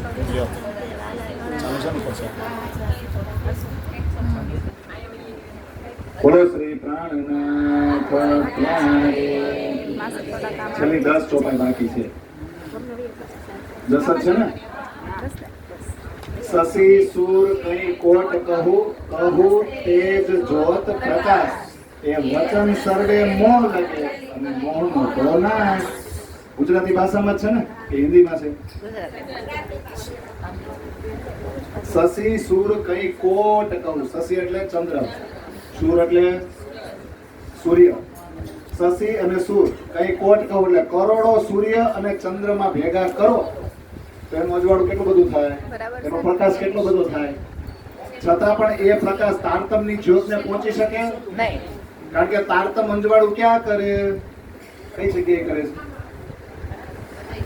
લ્યો ચાલુ છે ને છેલ્લી દસ ચોપાઈ બાકી છે. દસ છે ને? શશી સુર કઈ કોટ કહું? કહું તેજ જોત પ્રકાશ. એ વચન સર્વે મોહ લગે અને ગુજરાતી ભાષામાં છે ને? કે હિન્દીમાં છે? શશી સુર કઈ કોટ કહું શશી એટલે ચંદ્ર. સુર એટલે સૂર્ય. શશી અને સૂર કઈ કોટ કહું એટલે કરોડો સૂર્ય અને ચંદ્રમાં ભેગા કરો તો એનું અજવાળું કેટલું બધું થાય? એનો પ્રકાશ કેટલો બધો થાય? છતાં પણ એ પ્રકાશ તારતમની જ્યોતને પહોંચી શકે? નહીં. કારણ કે તારતમ અંજવાળું ક્યાં કરે? કઈ જગ્યાએ કરે છે?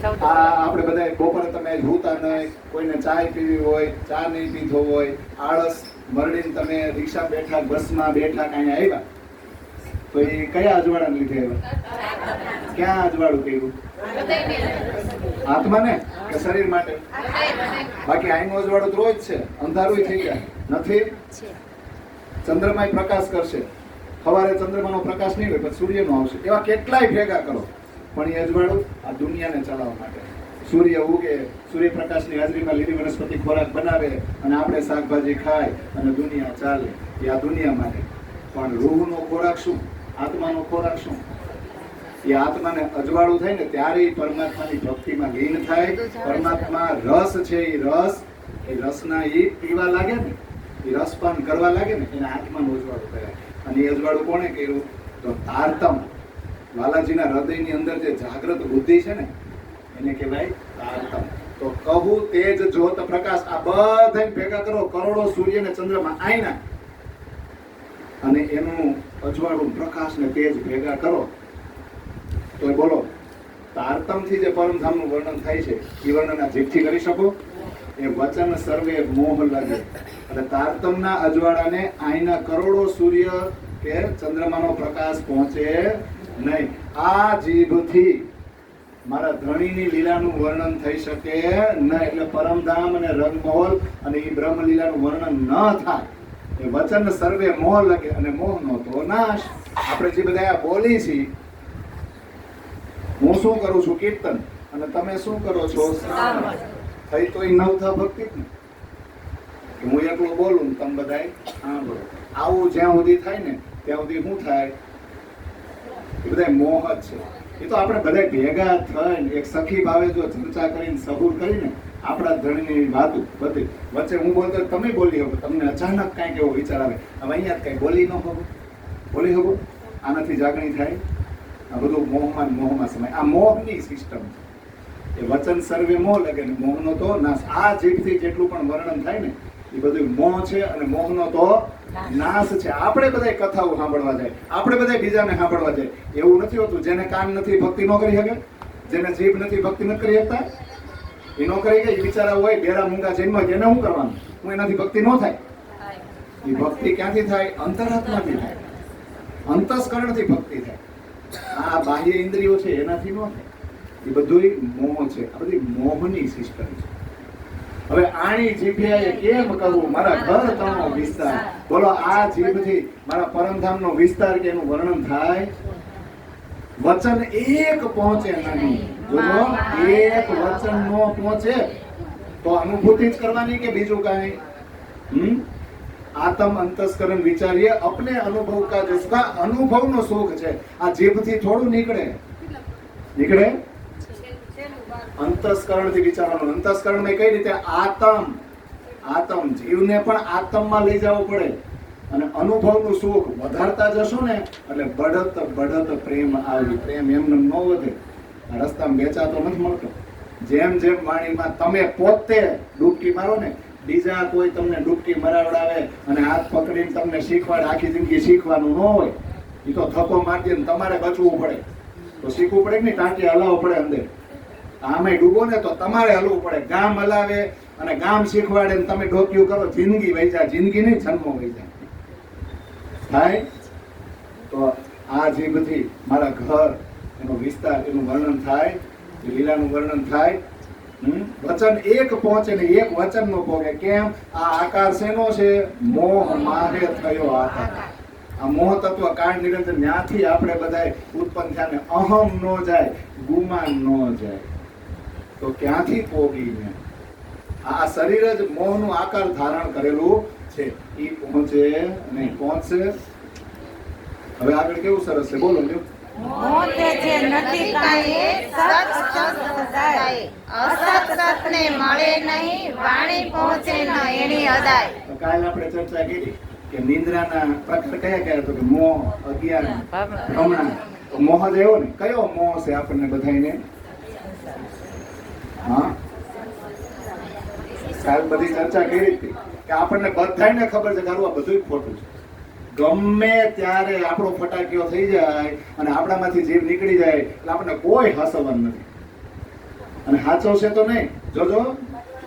આપણે બધા બપોરે તમે જોતા નહીં કોઈને ચાય પીવી હોય ચા નહીં પીધો હોય આળસ મરડીને તમે રિક્ષા બેઠા બસમાં બેઠા કાંઈ આવ્યા? તો એ કયા અજવાળાને લીધે આવ્યા? ક્યાં અજવાળું કર્યું? આત્માને કે શરીર માટે? બાકી આઈનું અજવાળું તો રોજ છે અંધારું થઈ ગયા નથી? ચંદ્રમાય પ્રકાશ કરશે. સવારે ચંદ્રમાનો પ્રકાશ નહીં હોય પણ સૂર્યનો આવશે. એવા કેટલાય ભેગા કરો. પણ એ અજવાળું આ દુનિયાને ચલાવવા માટે. સૂર્ય ઉગે, સૂર્યપ્રકાશની હાજરીમાં લીલી વનસ્પતિ ખોરાક બનાવે અને આપણે શાકભાજી ખાય અને દુનિયા ચાલે. એ આ દુનિયા માટે. પણ રૂહનો ખોરાક શું? આત્માનો ખોરાક શું? એ આત્માને અજવાળું થાય ને ત્યારે પરમાત્માની ભક્તિમાં લીન થાય. પરમાત્મા રસ છે એ રસ. એ રસના એ પીવા લાગે ને એ રસપાન કરવા લાગે ને, એને આત્માનું અજવાળું કહેવાય. અને એ અજવાળું કોણે કર્યું? તો તારતમ. લાલાજીના હૃદયની અંદર જે જાગૃત બુદ્ધિ છે ને, એને કહેવાય તારતમ. તો કહું તેજ જોત પ્રકાશ આ બધાને ભેગા કરો, કરોડો સૂર્ય ને ચંદ્રમાં આઈના. અને એનું અજવાળું પ્રકાશ ને તેજ ભેગા કરો. તો બોલો, તારતમથી જે પરમધામનું વર્ણન થાય છે, એ વર્ણન આ જીભથી કરી શકો? એ વચન સર્વે મોહ લાગે. અને તારતમના અજવાળાને આઈના કરોડો સૂર્ય કે ચંદ્રમાનો પ્રકાશ પહોંચે નહીં આ જીભથી મારા ધણીની લીલાનું વર્ણન થઈ શકે ન એટલે પરમધામ અને રંગમહોલ અને એ બ્રહ્મલીલાનું વર્ણન ન થાય. એ વચન સર્વે મોહ લગે અને મોહનો તો નાશ. આપણે જે બધા બોલી છીએ હું શું કરું છું? કીર્તન. અને તમે શું કરો છો? થઈ તો એ નવથા ભક્તિ જ ને હું એકલો બોલું તમે બધાય સાંભળો. આવું જ્યાં સુધી થાય ને ત્યાં સુધી શું થાય. બધા મોહ જ છે. એ તો આપણે બધા ભેગા થઈને એક સખી ભાવે જો ચર્ચા કરીને સબૂર કરીને આપણા ધણીની વાતો બધી વચ્ચે હું બોલતો, તમે બોલી શકો. તમને અચાનક કાંઈક એવો વિચાર આવે. હવે અહીંયા કાંઈ બોલી ન શકો. બોલી શકો? આનાથી જાગણી થાય? આ બધું મોહમાં મોહમાં સમય. આ મોહની સિસ્ટમ છે. એ વચન સર્વે મોહ લગે ને મોહનો તો નાશ. આ જીભથી જેટલું પણ વર્ણન થાય ને, એ બધું મોહ છે અને મોહનો તો નાશ છે. આપણે બધા કથાઓ સાંભળવા જાય. આપણે બધા બીજાને સાંભળવા જાય. એવું નથી હોતું. જેને કાન નથી ભક્તિ ન કરી શકે. જેને જીભ નથી ભક્તિ નથી કરી શકતા. એ નો કરી ગઈ બિચારા હોય બેરા મૂંગા જન્મ એને શું કરવાનું? હું એનાથી ભક્તિ ન થાય? એ ભક્તિ ક્યાંથી થાય? અંતરાત્માથી થાય. અંતસ્કરણથી ભક્તિ થાય. આ બાહ્ય ઇન્દ્રિયો છે એનાથી ન થાય. એ બધું મોહ છે. આ બધી મોહની સિસ્ટમ છે. હવે આણી જીભે કેમ કરવું? મારા ઘર તણો વિસ્તાર. બોલો, આ જીભથી મારા પરમધામનો વિસ્તાર કે એનું વર્ણન થાય? વચન એક પહોંચે નહીં. જોજો એક વચન નો પહોંચે તો અનુભૂતિ જ કરવાની કે બીજું કાંઈ? હમ? આતમ અંતસ્કરણ વિચારીએ, અપને અનુભવ કા જો સુખ આ અનુભવનો સુખ છે. આ જીભથી થોડું નીકળે. નીકળે? અંતસ્કરણથી વિચારવાનું. અંતસ્કરણમાં કઈ રીતે? આતમ. આતમ. જીવને પણ આતમમાં લઈ જવો પડે. અને અનુભવનું સુખ વધારતા જશો ને, એટલે બઢત બઢત પ્રેમ આવી. પ્રેમ એમને ન વધે. રસ્તામાં વેચાતો નથી મળતો. જેમ જેમ વાણીમાં તમે પોતે ડૂબકી મારો ને, બીજા કોઈ તમને ડૂબકી મરાવડાવે અને હાથ પકડીને તમને શીખવાડે આખી જિંદગી શીખવાનું ન હોય એ તો થપ્પો મારી દે તમારે બચવું પડે. તો શીખવું પડે કે નહીં? ટાંકી હલાવવું પડે અંદર. આમે ડૂબો ને તો તમારે હલવું પડે. ગામ હલાવે અને ગામ શીખવાડે ને તમે ડોક્યું કરો, જિંદગી વહી જાય. જિંદગી નહીં, જન્મો વહી થાય? તો આ જીભથી મારા ઘર, એનો વિસ્તાર, એનું વર્ણન થાય લીલાનું વર્ણન થાય? વચન એક પહોંચે ને એક વચન નો પહોંચે કેમ? આ આકાર શેનો છે? મોહ માહે થયો આકાર. આ મોહ તત્વ કાળ નિરંતર ન્યાથી આપણે બધાય ઉત્પન્ન થયા ને અહમ નો જાય, ગુમાન નો જાય. તો ક્યાંથી પોગીને? આ શરીર જ મોહનું આકાર ધારણ કરેલું છે. એ પહોંચે નહીં પહોંચશે. હવે આગળ કેવું સરસ છે? બોલો જે આપણે ચર્ચા કરી કે નિંદ્રાના પ્રકાર કયા કયા તો કે મોહ ભ્રમણા. મોહ જ એવો ને. કયો મોહ છે આપણને બધાયને? હા? સાહેબ, બધી ચર્ચા કરી હતી કે આપણને બધાને ખબર છે કે આ બધું ખોટું છે. ગમે ત્યારે આપણો ફટાકીઓ થઈ જાય અને આપણામાંથી જીવ નીકળી જાય, એટલે આપણને કોઈ હસવાનું નથી. અને સાચવશે તો નહીં. જોજો,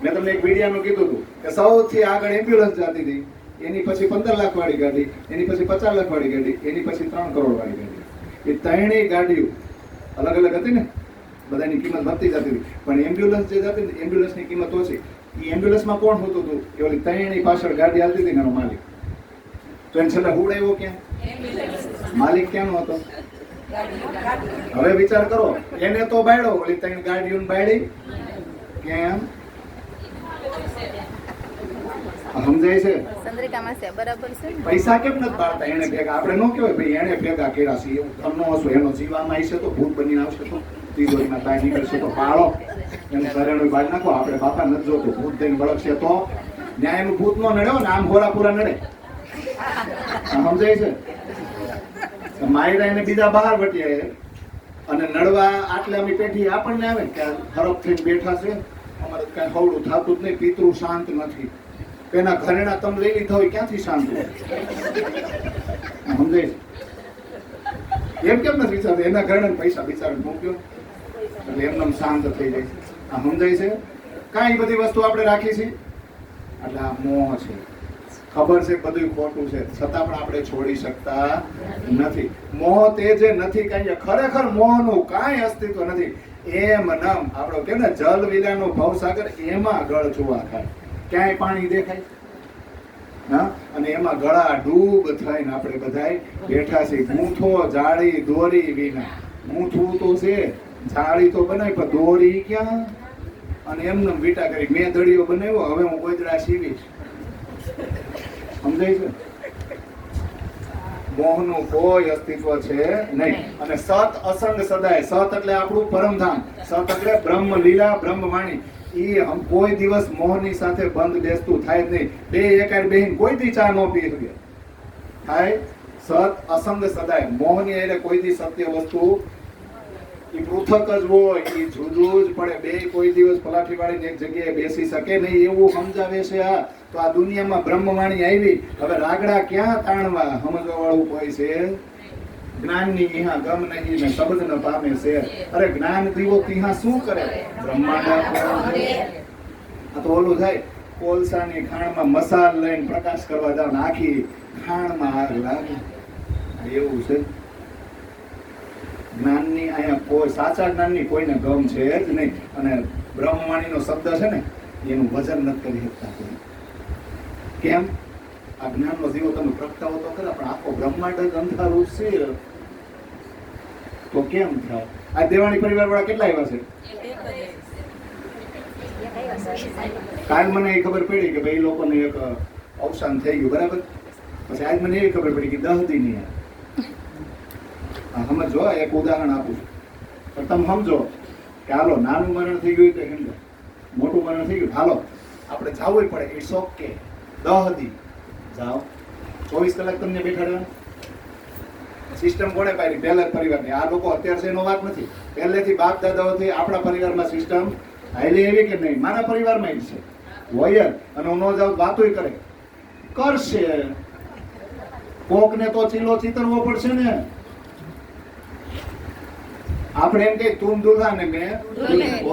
મેં તમને એક મીડિયાનું કીધું હતું કે સૌથી આગળ એમ્બ્યુલન્સ જતી હતી, એની પછી પંદર લાખ વાળી ગાડી, એની પછી પચાસ લાખ વાળી ગાડી, એની પછી ત્રણ કરોડ વાળી ગાડી. એ ત્રણેય ગાડીઓ અલગ અલગ હતી ને? બધાની કિંમત વધતી જતી હતી. પણ એમ્બ્યુલન્સ જે જતી ને એમ્બ્યુલન્સની કિંમત ઓછી. એ એમ્બ્યુલન્સમાં કોણ હોતું હતું એ ઓલી ત્રણેયની પાછળ ગાડી હાલતી હતી એનો માલિક? તો એને છેલ્લે હુડાવ્યો ક્યાં? માલિક ક્યાંનો હતો? હવે વિચાર કરો એને તો બાયડો ઓલી ત્રણ ગાડીઓ બાયડી. કેમ? સમજાય છે? ચંદ્રિકામાં છે બરાબર છે. પૈસા કેમ નથી પાડતા એને ભેગા આપણે ન કહેવાય ભાઈ એને ભેગા કર્યા છે એવું તમને હશું એનો જીવામાં આવશે તો ભૂત બનીને આવશે તો. તિજોરીમાં તાય નીકળશે તો પાળો. એને ઘરેણું બહાર નાખો. આપણે બાપા નથી જોતું. ભૂત થઈને વળગશે તો ન્યાયનું ભૂત નો નડ્યો ને આમ હોરા પૂરા નડે સમજાય છે? માયરા એને બીજા બહાર વટીએ અને નડવા આટલે અમે પેઠી આપણને આવે કે આ હરખ થઈને બેઠા છે. અમારે કઈ હવડું થતું જ નહીં, પિતૃ શાંત નથી. એના ઘરેણા તમે લઈ લીધા હોય ક્યાંથી શાંત સમજાય એમ કેમ નથી વિચારતું? એના ઘરેણા પૈસા બિચારા મૂક્યો એટલે એમને શાંત થઈ જાય આ સમજાય છે. કાંઈ બધી વસ્તુ આપણે રાખી છે એટલે આ મોહ છે. ખબર છે બધું ખોટું છે. છતાં પણ આપણે છોડી શકતા નથી. મોહ તે જે નથી કાંઈ, ખરેખર મોહનું કાંઈ અસ્તિત્વ નથી. એમ નમ આપણો કે ને જલ વિલાનો ભવસાગર એમાં ગળ જોવા ખાય ક્યાંય પાણી દેખાય? હા? અને એમાં ગળા ડૂબ થઈને આપણે બધાય બેઠા છીએ. ગૂંથો, જાળી, દોરી વિના. ગૂંથવું તો છે. જાળી તો બનાવી પણ દોરી ક્યાં? અને એમને વીટા કરી મેં દળીઓ બનાવ્યો હવે હું ગોદડા સીવીશ. સમજાય છે? મોહનું કોઈ અસ્તિત્વ છે નહીં. અને સત અસંગ સદાય. સત એટલે આપણું પરમધામ સત એટલે બ્રહ્મ લીલા બ્રહ્મ વાણી. એ કોઈ દિવસ મોહની સાથે બંધ બેસતું થાય જ નહીં. બે એકાદ બેહીન કોઈ દી ચા ન પી શકે. થાય? સત અસંગ સદાય. મોહની એટલે કોઈ દી સત્ય વસ્તુ ઈ પૃથક જ હોય એ જુદું જ પડે. બે કોઈ દિવસ પલાઠી વાળીને એક જગ્યાએ બેસી શકે નહીં, એવું સમજાવે છે આ. તો આ દુનિયામાં બ્રહ્મવાણી આવી. હવે રાગડા ક્યાં તાણવા? સમજવા વાળું કોઈ છે? જ્ઞાનની ઇહા ગમ નહીં ને શબ્દ ન પામે છે. અરે જ્ઞાન દીવો તિહા શું કરે? બ્રહ્માંડ આ તો ઓલું થાય, કોલસાની ખાણમાં મસાલ લઈને પ્રકાશ કરવા જાવ આખી ખાણમાં આગ લાગે. એવું છે. જ્ઞાનની અહીંયા કોઈ, સાચા જ્ઞાનની કોઈને ગમ છે જ નહીં. અને બ્રહ્મવાણીનો શબ્દ છે ને, એનું વજન નથી કરી શકતા કેમ? આ જ્ઞાનનો દીવો તમે પ્રગટાવો તો ખરા, પણ આખો બ્રહ્માંડ જ અંધારું છે. તો કેમ થાય? આ દેવાણી પરિવાર વાળા કેટલા આવ્યા છે? કાલ મને એ ખબર પડી કે ભાઈ લોકોને એક અવસાન થઈ ગયું, બરાબર? પછી આજ મને એવી ખબર પડી કે દહ દિન આ સમજો એક ઉદાહરણ આપું છું. પણ તમે સમજો કે હાલો, નાનું મરણ થઈ ગયું તો સમજો મોટું મરણ થઈ ગયું, હાલો, આપણે જાવું પડે ઇટ્સ ઓકે દહ દી. જાઓ. ચોવીસ કલાક તમને બેઠાડવાનું. સિસ્ટમ કોણે પાડી? પહેલા પરિવારની. આ લોકો અત્યાર છે એનો વાત નથી. પહેલેથી બાપ દાદાઓથી આપણા પરિવારમાં સિસ્ટમ હાઈલી એવી કે નહીં? મારા પરિવારમાં જ છે. હોય અને હું ન જાઉં વાતો કરે. કરશે. કોકને તો ચીલો ચીતરવો પડશે ને. આપણે એમ કે તું દુલ્હા ને મેં.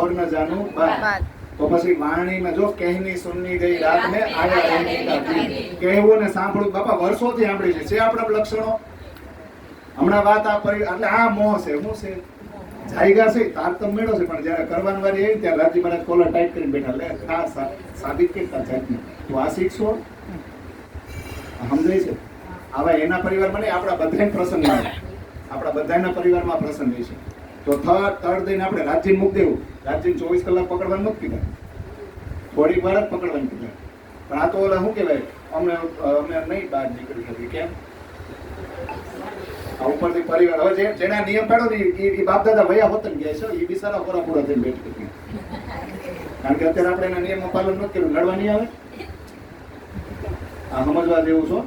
ઓર ન જાનું બાત. તો પછી વાણી માં જો કહેની સુનની ગઈ રાત આયા રહેની કહેવું ને સાંભળવું. બાપા વર્ષોથી સાંભળી છે. છે આપણા લક્ષણો? હમણાં વાત આ પરી એટલે આ મોહ છે. શું છે? જાયગા છે. તારતમ મેળો છે. પણ જ્યારે કરવાની વારી આવી ત્યારે રાજી મહારાજ કોલર ટાઈટ કરીને બેઠા. લે ખા સાબિત કરતા જાતને. તું આ શીખશો સમજાય છે? આવા એના પરિવારમાં નહીં આપણા બધા પ્રસંગ. આપણા બધાના પરિવારમાં પ્રસંગ છે. તો થર્ડ થર્ડ દઈને આપણે રાજીને મૂક દેવું. રાજીને ચોવીસ કલાક પકડવાનું નથી કીધા. થોડીક વાર જ પકડવાનું કીધા. પણ આ તો ઓલા શું કહેવાય? અમે અમે નહીં બહાર નીકળી શકીએ કેમ? આ ઉપરથી પરિવાર હવે જે, જેના નિયમ પાડો ને એ બાપ દાદા વયા હોત ને ગયા છે એ બિસારા પૂરા પૂરા થઈને બેઠ કરી કારણ કે અત્યારે આપણે એના નિયમમાં પાલન નથી કર્યું. લડવા નહીં આવે? આ સમજવા જેવું છો?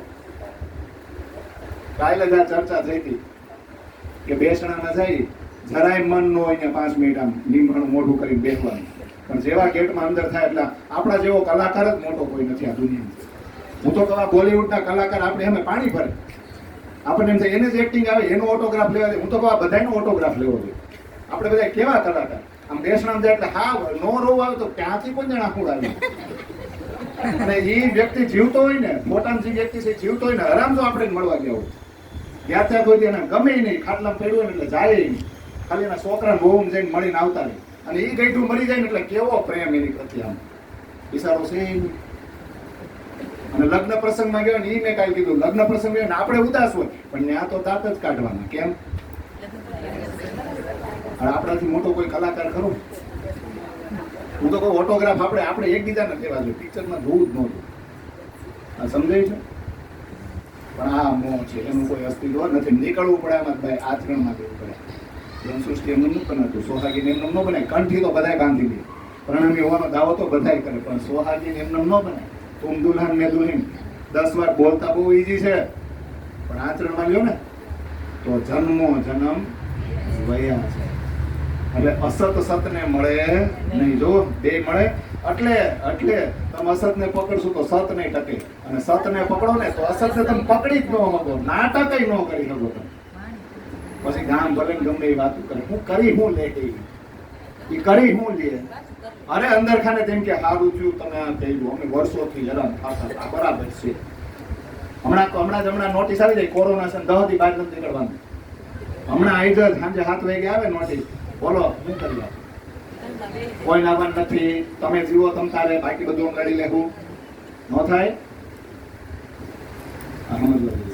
કાલે જ આ ચર્ચા થઈ હતી કે બેસણામાં જાય જરાય મન ન હોય ને પાંચ મિનિટ આમ લીમડું મોઢું કરીને બેસવાનું. પણ જેવા ગેટમાં અંદર થાય એટલે આપણા જેવો કલાકાર જ મોટો કોઈ નથી આ દુનિયામાં. હું તો કહું બોલિવૂડના કલાકાર આપણે એમ પાણી ભરે. આપણને એમ થાય, એને જ એક્ટિંગ આવે, એનો ઓટોગ્રાફ લેવા દે. હું તો કહું બધાનો ઓટોગ્રાફ લેવો જોઈએ. આપણે બધા કેવા કલાકાર? આમ બેસણામાં જાય એટલે હા, નો રોવ આવે તો ક્યાંથી પણ જણા આવે અને એ વ્યક્તિ જીવતો હોય ને, મોટામાં જે વ્યક્તિ છે જીવતો હોય ને આરામ તો આપણે મળવા ગયા હોય. ત્યાં ત્યાં કોઈ એને ગમે નહીં, ખાટલામાં પડ્યું ને એટલે જાય નહીં. ખાલી એના છોકરાને બહુ જઈને મળીને આવતા નહીં. અને એ ગઈઠું મરી જાય ને એટલે કેવો પ્રેમ એની પ્રત્યે આમ. બિચારો છે અને લગ્ન પ્રસંગમાં ગયો ને એ મેં કાંઈ કીધું, લગ્ન પ્રસંગ ગયો ને આપણે ઉદાસ હોય, પણ ત્યાં તો દાંત જ કાઢવાના, કેમ? આપણાથી મોટો કોઈ કલાકાર ખરો? હું તો કહું ઓટોગ્રાફ આપણે આપણે એકબીજાને લેવા જોઈએ પિક્ચરમાં જોવું જ નહોતું આ સમજાય છે? પણ આ મોં છે, એનું કોઈ અસ્તિત્વ નથી. નીકળવું પડે એમાં ભાઈ, આચરણમાં જવું પડે. એમ સૃષ્ટિ એમનું નથી સોહાગી સોહાગીને એમનું ન બનાય. કંઠી તો બધાય બાંધી દે પ્રણામી હોવાનો દાવો તો બધાય કરે, પણ સોહાગીને એમને ન બનાય. તુમ દુલ્હન મેં દુલ્હન. દસ વાર બોલતા બહુ ઈઝી છે. પણ આચરણમાં લ્યો ને. તો જન્મો જન્મ વયા છે. એટલે અસત સતને મળે નહીં જો, બે મળે. એટલે એટલે તમે અસતને પકડશો તો સત નહીં ટકે. અને સતને પકડો ને તો અસતને તમે પકડી જ ન શકો. નાટક ન કરી શકો તમે. પછી ગામ ભલે ગમે એ વાતો કરે. હું કરી હું લે એ. ઈ કરી હું લે. અરે અંદર ખાને તેમ કે સારું થયું, તમે આ કહ્યું અમે વર્ષોથી હેરાન થતા હતા. બરાબર છે. હમણાં હમણાં જ હમણાં નોટિસ આવી જાય, કોરોના છે દહથી બાર નથી નીકળવાનું. હમણાં આવી જાય સાંજે સાત વાગે આવે નોટિસ. બોલો શું કરી લો કોઈ નાવાનું નથી. તમે જીવો તમ તારે. બાકી બધું લડી લેવું ન થાય? જોઈએ.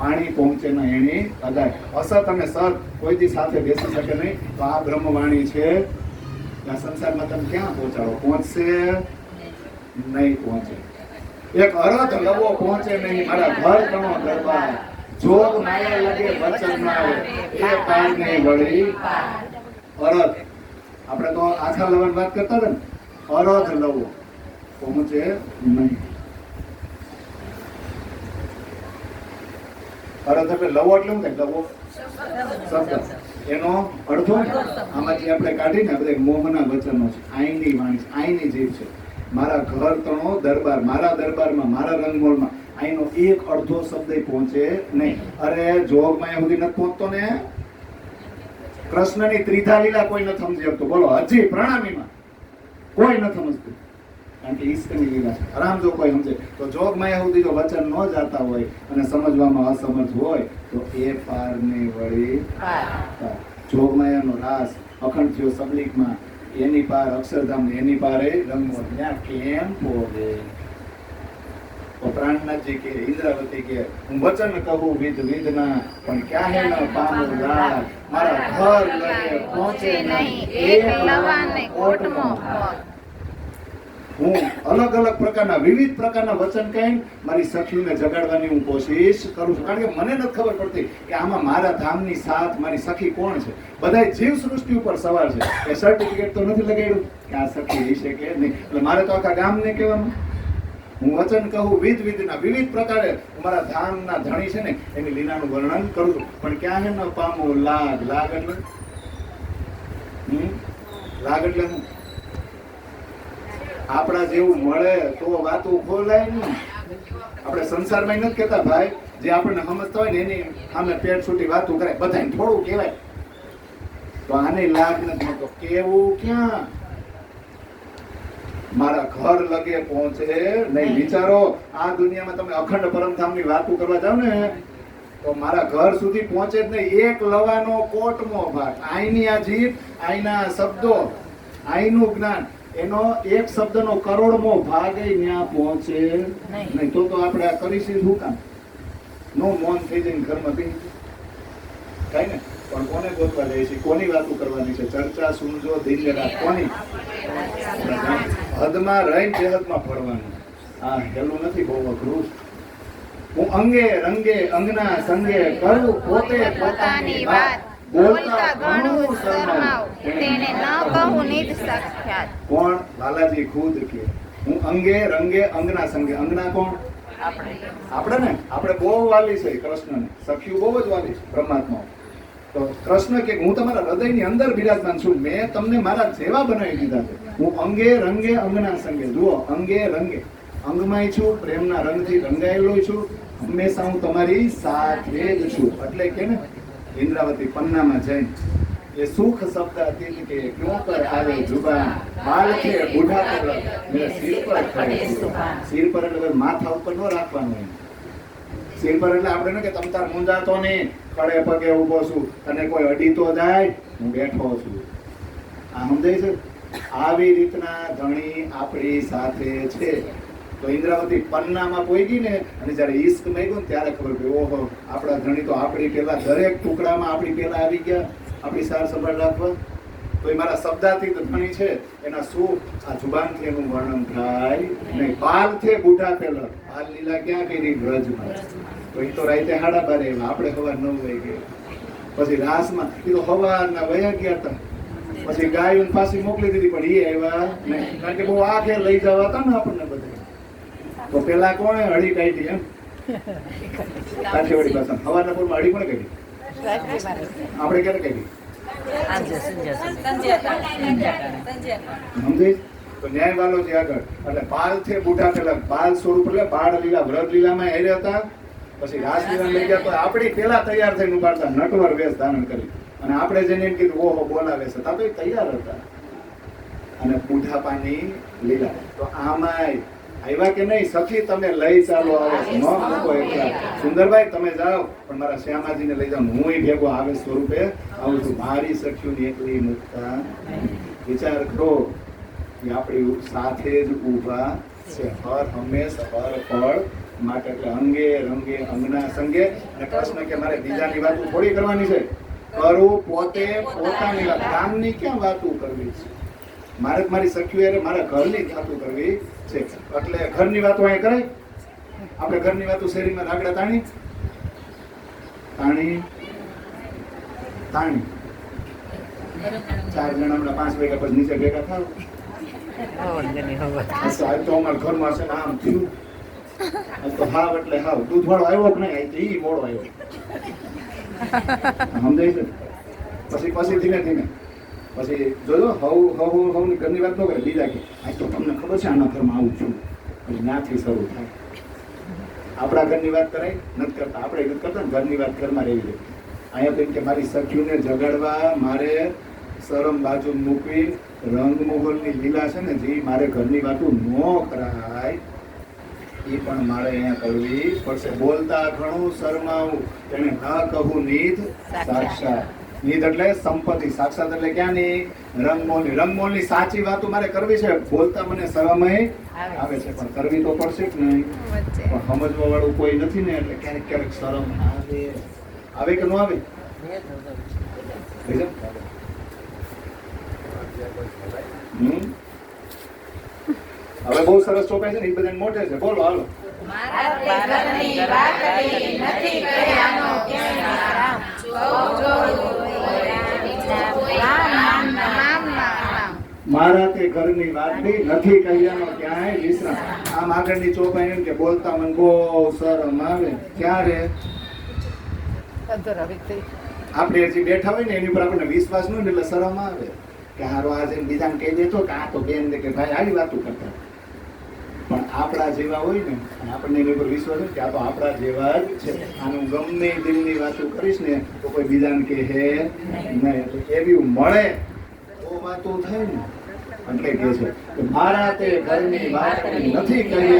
વાણી પહોંચે ને એની અદાય અસત અને સત કોઈ દી સાથે બેસી શકે નહીં. તો આ બ્રહ્મવાણી છે. આ સંસારમાં તમે ક્યાં પહોંચાડો? પહોંચશે? નહીં પહોંચે. એક અરથ લવો પહોંચે નહીં. મારા ઘર કણો દરબાર. જોગ માયા લાગે વચન ના આવે. એ પાર નહીં વળી અરથ. આપણે તો આખા લવન વાત કરતા હતા ને. અરથ લવો. પહોંચે નહીં. અરથ એટલે લવો એટલે શું થાય લવો? શબ્દ. એનો અડધો આમાંથી આપણે કાઢીને બધા મોહના વચનો છે. આઈની વાણી આઈની જીભ છે. મારા ઘર તણો દરબાર, મારા દરબારમાં, મારા રંગમોળમાં આઈનો એક અડધો શબ્દ પહોંચે નહીં. અરે જોગમાં સુધી નથી પહોંચતો ને? કૃષ્ણની ત્રિધા લીલા કોઈ નથી સમજી શકતું. બોલો, હજી પ્રણામીમાં કોઈ ન સમજતું. કારણ કે ઈશ્વરની લીલા આરામ જો કોઈ સમજે, તો જોગ માયા સુધી જો વચન ન જાતા હોય અને સમજવામાં અસમર્થ હોય, તો એ પાર ને વળી પાર. જોગ રાસ અખંડ થયો સબલિકમાં એની પાર અક્ષરધામ એની પારે રંગો ત્યાં કેમ પોગે પ્રાણનાથજી કે, ઇન્દ્રાવતી કે, હું વચન કહું વિધ વિધના, પણ ક્યાંય ન પામું લાલ મારા ઘર લગે પહોંચે નહીં એક લવાને કોટમો. હું અલગ અલગ પ્રકારના, વિવિધ પ્રકારના વચન કહીને મારી સખીને જગાડવાની હું કોશિશ કરું છું. કારણ કે મને નથી ખબર પડતી કે આમાં મારા ધામની સાથ મારી સખી કોણ છે. બધા જીવ સૃષ્ટિ ઉપર સવાલ છે. કે સર્ટિફિકેટ તો નથી લગાડ્યું? કે આ સખી વિશે કે નહીં? એટલે મારે તો આખા ગામને કહેવાનું. હું વચન કહું વિધ વિધના, વિવિધ પ્રકારે મારા ધામના ધણી છે ને, એની લીલાનું વર્ણન કરું છું. પણ ક્યાં ન પામો? લાગ લાગ એટલે? લાગ એટલે હું? આપણા જેવું મળે તો વાતો ખોલાય નહીં આપણે સંસારમાં નથી કહેતા, ભાઈ, જે આપણને સમજતા હોય ને એની સામે પેટ છૂટી વાતો કરે. બધાને થોડું કહેવાય. તો આને લાગ નથી મળતો. કેવું? ક્યાં? મારા ઘર લગે પહોંચે. નહીં, વિચારો, આ દુનિયામાં તમે અખંડ પરમધામની વાતો કરવા જાવ ને, તો મારા ઘર સુધી પહોંચે જ નહીં. એક લવાનો કોટમો ભાગ. આઈની આ જીભ, આઈના શબ્દો, આઈનું જ્ઞાન. એનો એક શબ્દનો કરોડમો ભાગ ત્યાં પહોંચે નહીં. તો તો આપણે આ કરીશું શું કામ? નો મૌન થઈ જઈને ઘરમાં બી કઈ ને? પણ કોને ગોતવા જાય છે? કોની વાતો કરવાની છે? ચર્ચા સુનજો દિન રાત કોની? હદમાં રહીને બેહદમાં ફરવાનું. આ હેલું નથી બહુ અઘરું. હું અંગે રંગે અંગના સંગે કરું પોતે પોતાની વાત બોલતા ઘણું શરમાવું તેને ન કહું નિજ સાક્ષાત. કોણ? લાલાજી ખુદ કે હું અંગે રંગે અંગના સંગે. અંગના કોણ? આપણે. આપણે ને? આપણે બહુ વાલી છે કૃષ્ણને. સખ્યું બહુ જ વાલી છે પરમાત્મા તો કૃષ્ણ કે હું તમારા હૃદયની અંદર બિરાજમાન છું. મેં તમને મારા જેવા બનાવી દીધા છે. હું અંગે રંગે અંગના સંગે. જુઓ અંગે રંગે. અંગમાંય છું પ્રેમના રંગથી રંગાયેલો છું. હંમેશા હું તમારી સાથે જ છું. એટલે કે ને ઇન્દ્રાવતી પન્નામાં જઈને એ સુખ શબ્દ દિલ કે ક્યો પર આવે જુબાન બાળ છે બુઢા પર મેરા સિર પર ખડે સિર પર એટલે માથા ઉપર ન રાખવાનું સિર પર એટલે આપણે ને કે તમ તાર મુંજાતો નહીં. ખડે પગે ઊભો છું અને કોઈ અડી તો જાય હું બેઠો છું. આ સમજાય છે? આવી રીતના ધણી આપણી સાથે છે. તો ઇન્દ્રાવતી પન્નામાં પોઈ ને અને જ્યારે ઈસ્ક માંગ્યું ને ત્યારે ખબર પડી, ઓહો, આપણા ધણી તો આપણી પેલા દરેક ટુકડામાં આપણી પેલા આવી ગયા, આપણી સાર સંભાળ રાખવા. તો એ મારા શબ્દાથી તો ધણી છે, એના શું? આ જુબાનથી એનું વર્ણન થાય નહીં. બાલ છે બુઢા પેલા. બાલ લીલા ક્યાં કરી? વ્રજમાં. તો એ તો રાતે હાડા બારે આવ્યા. આપણે સવાર નવ ગયા પછી રાસમાં એ તો હવાના વયા ગયા હતા પછી ગાયું પાછી મોકલી દીધી, પણ એ આવ્યા નહીં. કારણ કે બહુ આખે લઈ જવા હતા ને આપણને બધે. તો પેલા કોણે હળી કાઢી એમ? કાઠિયાવાડી ભાષા સવારના પૂરમાં હળી કોણે કાઢી? આપણે ક્યારે કાઢી? સમજી? તો ન્યાય વાલો છે આગળ, એટલે બાલ છે બુઢા પેલા બાલ સ્વરૂપ એટલે બાળ લીલા, વ્રત લીલામાં હેરે હતા. પછી રાસલીલા લઈ ગયા, તો આપણી પેલા તૈયાર થઈને ઉપાડતા નટવર વેશ ધારણ કરી. અને આપણે જેને એમ કીધું, ઓહો બોલાવે છે તા તૈયાર હતા. અને બુઢાપાની લીલા. તો આમાંય આવ્યા કે નહીં સખી તમે લઈ ચાલો આવે ન મૂકો એકલા સુંદરભાઈ તમે જાઓ પણ મારા શ્યામાજીને લઈ જાઓ. હું ભેગો આવે સ્વરૂપે આવું છું. મારી સખીઓની એકલી મુકતા. વિચાર કરો કે આપણી સાથે જ ઊભા છે. હર હંમેશ હર પળ માટે એટલે અંગે રંગે અંગના સંગે. અને કૃષ્ણ કે મારે બીજાની વાતો થોડી કરવાની છે? કરું પોતે પોતાની વાત. કામની ક્યાં વાતો કરવી છે? મારે મારી સખ્યું એટલે મારા ઘરની ખાતું વાતો કરવી છે. એટલે ઘરની વાતો અહીંયા કરાય. આપણે ઘરની વાતો શેરીમાં રાગડા તાણી. તાણી. તાણી. ચાર જણા હમણાં પાંચ વાગ્યા પછી નીચે ભેગા થાવ. તો અમારા ઘરમાં છે ને આમ થયું. તો હાવ એટલે હાવ. દૂધ વાળો આવ્યો કે નહીં? એ મોડો આવ્યો. સમજાય છે? પછી પછી ધીમે ધીમે. પછી જોજો હવ હવ હવની ઘરની વાત ન કરે બીજા કે આજ તો તમને ખબર છે આના ઘરમાં આવું છું. પછી નાથી શરૂ થાય. આપણા ઘરની વાત કરાય નથી કરતા. આપણે નથી કરતા ને ઘરની વાત ઘરમાં રહેવી જોઈએ. અહીંયા તો કે મારી સખીઓને જગાડવા મારે શરમ બાજુ મૂકવી રંગમોહલની લીલા છે ને જે મારે ઘરની વાતો ન કરાય એ પણ મારે અહીંયા કરવી પડશે. બોલતા ઘણું શરમાવું. તેને ન કહું નીધ સાક્ષાત. નીધ એટલે સંપત્તિ સાક્ષાત એટલે ક્યાંની? રંગમોહની રંગમોહની સાચી વાતો મારે કરવી છે. બોલતા મને શરમય આવે છે. પણ કરવી તો પડશે જ નહીં. પણ સમજવા વાળું કોઈ નથી ને એટલે ક્યારેક ક્યારેક શરમ આવે. આવે કે ન આવે? હમ? હવે બહુ સરસ ચોપાય છે ને એ બધા મોટે છે. બોલો હાલો. મારા નથી મારા તે ઘરની વાતની નથી કહ્યાનો ક્યાંય વિશ્રામ. આમ આગળની ચોપાઈ એમ કે બોલતા મને બહુ શરમ આવે. ક્યારે? આપણે હજી બેઠા હોય ને એની ઉપર આપણને વિશ્વાસ ન ને એટલે શરમ આવે. કે હારો આજે બીજાને કહી દેતો કે આ તો બેન કે ભાઈ આવી વાતો કરતા. આપણા જેવા હોય ને આપણને એની ઉપર વિશ્વાસ હોય કે આ તો આપણા જેવા જ છે. આનું ગમે દિલની વાતો કરીશ ને, તો કોઈ બીજાને કે હે, નહીં. એટલે એવી મળે, તો વાતો થાય ને. એટલે કે છે કે મારા તે ઘરની વાત નથી ક્યાંય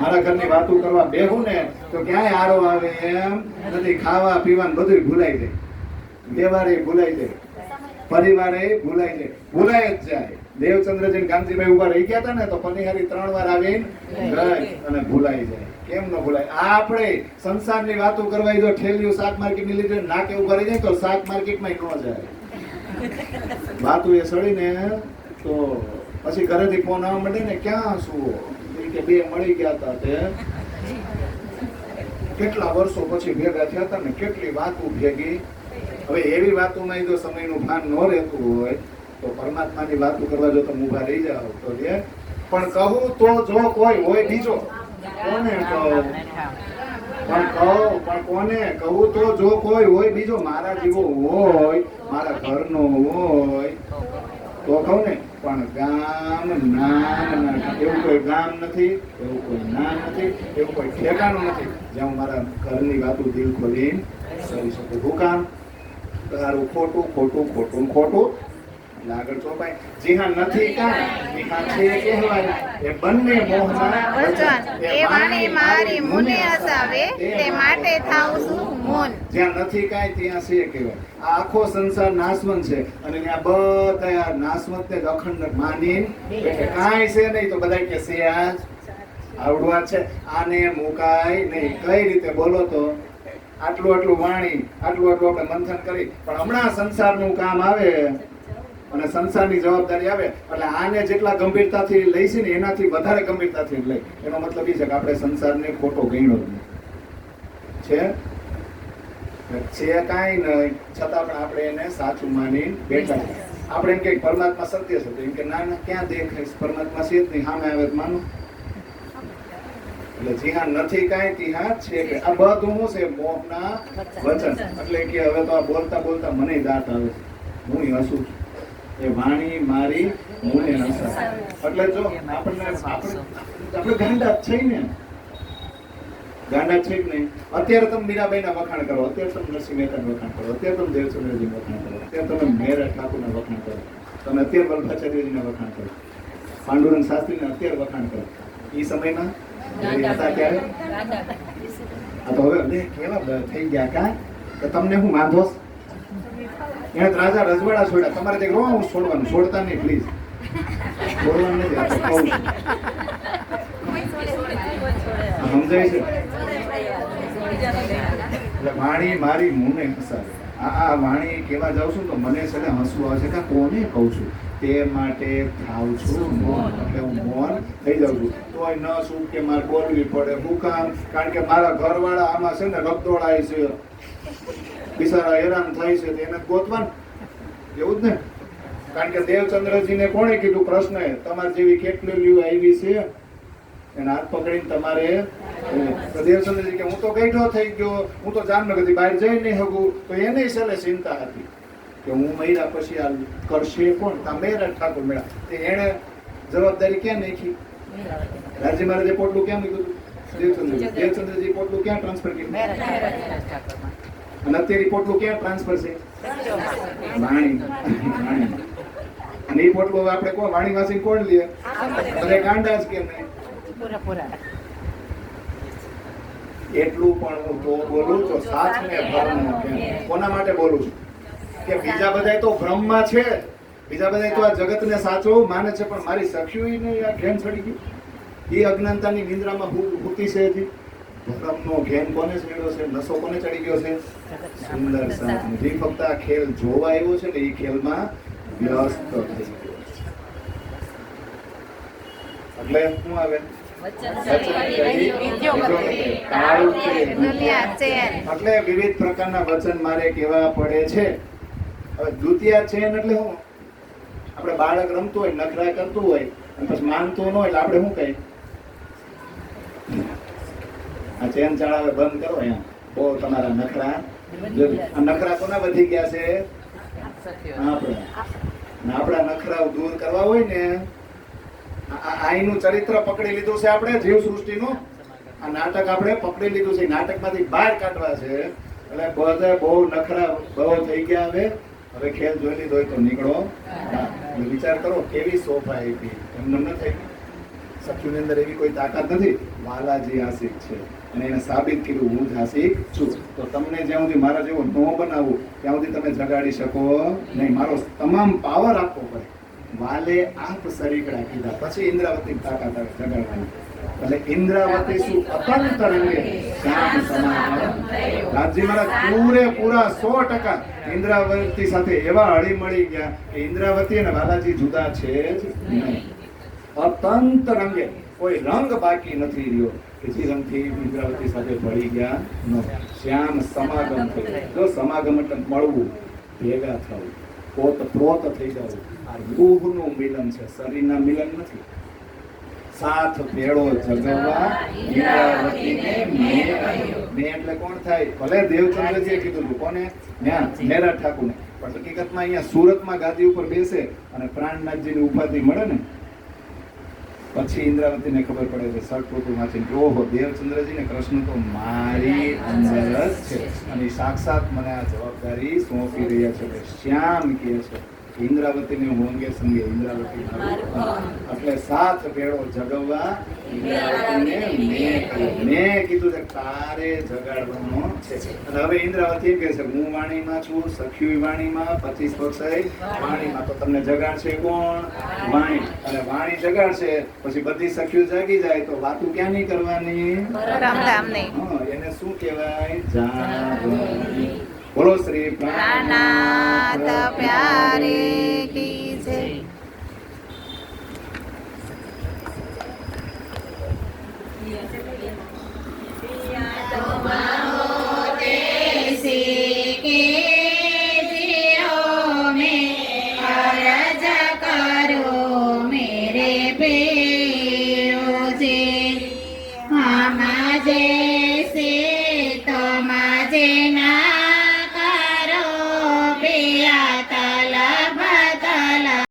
મારા ઘરની વાતો કરવા બેહું ને, તો ક્યાંય આરો આવે એમ નથી. ખાવા, પીવાનું બધું ભૂલાઈ જાય. વ્યવહારે ભૂલાઈ જાય. પરિવારે ભૂલાઈ જાય. ભૂલાય જ જાય. દેવચંદ્રજી કાંતિભાઈ ઊભા રહી ગયા હતા ને તો પનિહારી ત્રણ વાર આવીને ગઈ અને ભૂલાઈ જાય. કેમ ન ભૂલાય? આ આપણે સંસારની વાતો કરવા જો ઠેલિયું શાક માર્કેટની લીધે નાકે ઊભા રહી જાય તો શાક માર્કેટમાં ન જાય. વાતું એ સડીને તો પછી ઘરેથી ફોન આવવા માંડે ને ક્યાં સુવો? કે બે મળી ગયા હતા તે. કેટલા વર્ષો પછી ભેગા થયા હતા ને કેટલી વાતો ભેગી. હવે એવી વાતોમાં જો સમયનું ભાન ન રહેતું હોય તો પરમાત્માની વાતો કરવા જો તમે ઊભા રહી જાઓ તો લે પણ કહું તો જો કોઈ હોય બીજો. કોને પણ કહું, પણ કોને? કહું તો જો કોઈ હોય બીજો. મારા જીવો હોય, મારા ઘરનો હોય, તો કહું ને, પણ ગામ નામ એવું કોઈ ગામ નથી, એવું કોઈ નામ નથી, એવું કોઈ ઠેકાણું નથી. જ્યાં હું મારા ઘરની વાતો દિલ ખોલીને કરી શકું. હું કામ? તારું ખોટું ખોટું ખોટું ખોટું. એટલે આગળ ચોપાય જીહા નથી કાંઈ જી છે કહેવાય એ બંને મોહના. વચન એ વાણી મારી મુને હસાવે તે માટે થાઉં છું મૌન. જ્યાં નથી કાંઈ ત્યાં છે કહેવાય. આ આખો સંસાર નાશવંત છે. અને ત્યાં બધા નાશવંત ને અખંડ માની કાંઈ છે નહીં તો બધા કે છે આજ. આવડવા છે. આને મુકાય નહીં. કઈ રીતે બોલો તો? આટલું આટલું વાણી આટલું આટલું આપણે મંથન કરી. પણ હમણાં સંસારનું કામ આવે. અને સંસારની જવાબદારી આવે એટલે આને જેટલા ગંભીરતાથી લઈશી ને એનાથી વધારે ગંભીરતાથી લઈ. એનો મતલબ એ છે કે આપણે સંસારને ખોટો ગણ્યો જ નહીં. છે? છે કાંઈ નહીં છતાં પણ આપણે એને સાચું માની બેઠા આપણે એમ કે પરમાત્મા સત્ય છે એમ કે ના ના ક્યાં દેખાય? પરમાત્મા છે જ નહીં સામે આવે માનું. એટલે જી હા નથી કાંઈ તી હા છે કે આ બધું શું છે? મોહના વચન. એટલે કે હવે તો આ બોલતા બોલતા મને દાંત આવે છે. હું હસું છું. એ વાણી મારી હું એટલે જો આપણને આપણે ગાંડા છે ને. ગાંડા છે જ નહીં. અત્યારે તમે મીરાબાઈના વખાણ કરો અત્યારે તમે નરસિંહ મહેતાના વખાણ કરો અત્યારે તમે દેવચંદ્રજીના વખાણ કરો અત્યારે તમે મેરા ઠાકોરના વખાણ કરો તમે અત્યારે વલ્ભાચાર્યજીના વખાણ કરો પાંડુરંગ શાસ્ત્રી ને અત્યારે વખાણ કરો. એ સમયમાં? હતા ત્યારે આ તો હવે કેવા થઈ ગયા કા? તો તમને હું વાંધો? એને રાજા રજવાડા છોડ્યા. તમારે તે રો હું છોડવાનું. છોડતા નહીં પ્લીઝ છોડવાનું નથી સમજાય છે? એટલે વાણી મારી મુને હસાવે. આ વાણી કેવા જાઉં છું તો મને છે ને હસવું આવે છે. કે કોને કહું છું? તે માટે થાવ છું મૌન. એટલે હું મૌન થઈ જાઉં છું. તોય ન શું કે મારે બોલવી પડે. હું કારણ કે મારા ઘરવાળા આમાં છે ને રગદોળાય છે. બિચારા હેરાન થાય છે તો એને ગોતવાનું. એવું જ ને? કારણ કે દેવચંદ્રજીને કોણે કીધું પ્રશ્ન તમારી જેવી કેટલી આવી છે? એને હાથ પકડીને તમારે તો દેવચંદ્રજી કે હું તો ગઈઢો થઈ ગયો હું તો જામનગરથી બહાર જઈ નહીં શકું. તો એને છેલ્લે ચિંતા હતી કે હું મહિરા પછી આ કરશે કોણ? મેરા ઠાકોર મેળા. તે એણે જવાબદારી ક્યાં નાખી? રાજી મહારાજે પોટલું ક્યાં મૂક્યું? દેવચંદ્રજી. દેવચંદ્રજી પોટલું ક્યાં ટ્રાન્સફર કર્યું? અને અત્યારે પોટલું ક્યાં ટ્રાન્સફર છે? વાણી. અને એ પોટલું આપણે કોણ? વાણી વાસી કોણ લે? અને ગાંડા જ કે નહીં એટલું પણ હું તો બોલું તો સાચ ને ભ્રમ કોના માટે બોલું છું? કે બીજા બધા તો ભ્રમમાં છે. બીજા બધા તો આ જગતને સાચો માને છે, પણ મારી સખ્યું ને આ ઘેન ચડી ગયું એ અજ્ઞાનતાની નિંદ્રામાં હુ- છે હજી. ભ્રમનો ઘેન કોને ચડ્યો છે? નસો કોને ચડી ગયો છે? સુંદર જે ફક્ત આ ખેલ જોવા આવ્યો છે ને એ ખેલમાં વ્યસ્ત થઈ ગયો છે. એટલે શું આવે? એટલે વિવિધ પ્રકારના વચન મારે કેવા પડે છે. હવે દ્વિતીય ચેન એટલે શું આપણે બાળક રમતું હોય નખરા કરતું હોય અને પછી માનતું ન હોય એટલે આપણે શું કહીએ? આ ચેન ચડાવે બંધ કરો એમ. બહુ તમારા નખરા. આ કોના વધી ગયા છે? આપણે. આપણા નખરાઓ દૂર કરવા હોય ને આઈનું ચરિત્ર પકડી લીધું છે આપણે જીવ સૃષ્ટિનું આ નાટક આપણે પકડી લીધું છે. નાટકમાંથી બહાર કાઢવા છે. એટલે બધા બહુ નખરા બહુ થઈ ગયા હવે. હવે ખેલ જોઈ લીધો હોય તો નીકળો. વિચાર કરો કેવી શોભા એવી એમને ન થઈ સખ્યુની અંદર એવી કોઈ તાકાત નથી. વાલાજી આશિક છે. અને એને સાબિત કર્યું હું જ છું. તો તમને જ્યાં સુધી મારા જેવો ન બનાવું, ત્યાં સુધી તમે જગાડી શકો નહીં. મારો તમામ પાવર આપવો પડે. વાલે આપ સરીકડા કીધા. પછી ઇન્દ્રાવતી તાકાત આવે, જગાડવાની. એટલે ઇન્દ્રાવતી શું અતંત તરંગે શાંત સમાધાન રાજજી મહારાજ પૂરેપૂરા સો ટકા ઇન્દ્રાવતી સાથે એવા હળી મળી ગયા કે ઇન્દ્રાવતી અને વાલાજી જુદા છે જ નહીં. અતંત રંગે. કોઈ રંગ બાકી નથી રહ્યો. જે રંગથી ઇન્દ્રાવતી સાથે ભળી ગયા ન શ્યામ સમાગમ થયો જો સમાગમ એટલે મળવું, ભેગા થવું. પોત પ્રોત થઈ જવું. આ રૂહનું મિલન છે. શરીરના મિલન નથી. સાથ ભેળો જગવા ઇન્દ્રાવતીને મેં એટલે કોણ થાય? ભલે દેવચંદ્રજીએ કીધું હતું. કોને? ન્યા, મેરા ઠાકુરને. પણ હકીકતમાં અહીંયા સુરતમાં ગાદી ઉપર બેસે અને પ્રાણનાથજીની ઉપાધિ મળે ને પછી ઇન્દ્રાવતીને ખબર પડે છે સટપોતું વાંચીને કે ઓહો દેવચંદ્રજી ને કૃષ્ણ તો મારી અંદર જ છે. અને સાક્ષાત મને આ જવાબદારી સોંપી રહ્યા છે. કે શ્યામ કહે છે ઇન્દ્રાવતીને હું હોંગે સંગે ઇન્દ્રાવતી એટલે સાથ ભેળો જગવવા ઇન્દ્રાવતીને મેં. કીધું છે તારે જગાડવાનો છે. અને હવે ઇન્દ્રાવતી એમ કહે છે હું વાણીમાં છું સખ્યુ વાણીમાં પચીસ પક્ષય વાણીમાં તો તમને જગાડશે કોણ? વાણી. અને વાણી જગાડશે પછી બધી સખ્યુ જાગી જાય તો વાતું નહીં કરવાની? એને શું કહેવાય? જાગવાની બોલો શ્રી પ્રાણાથ પ્યારે કી છે Yeah.